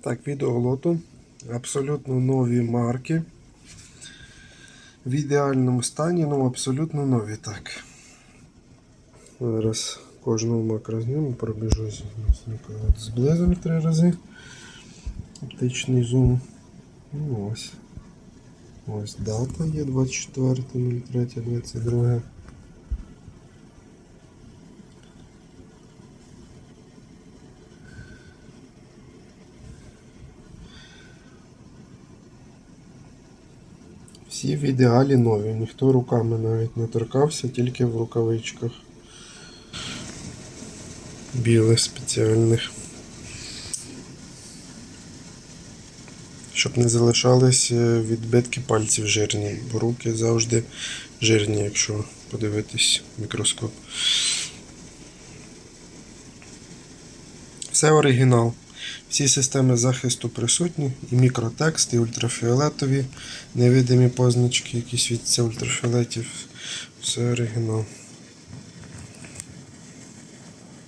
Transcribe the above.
Так, від оглоту. Абсолютно нові марки. В ідеальному стані, ну абсолютно нові. Так. Зараз кожного макро зніму, наприклад, зблизу три рази. Оптичний зум. Ну, ось. Ось дата є 24.03.22. Всі в ідеалі нові, ніхто руками навіть не торкався, тільки в рукавичках. Білих спеціальних. Щоб не залишались е, відбитки пальців жирні, бо руки завжди жирні, якщо подивитись мікроскоп. Все оригінал. Всі системи захисту присутні, і мікротекст, і ультрафіолетові невидимі позначки, якісь від ультрафіолетів. Все оригінал.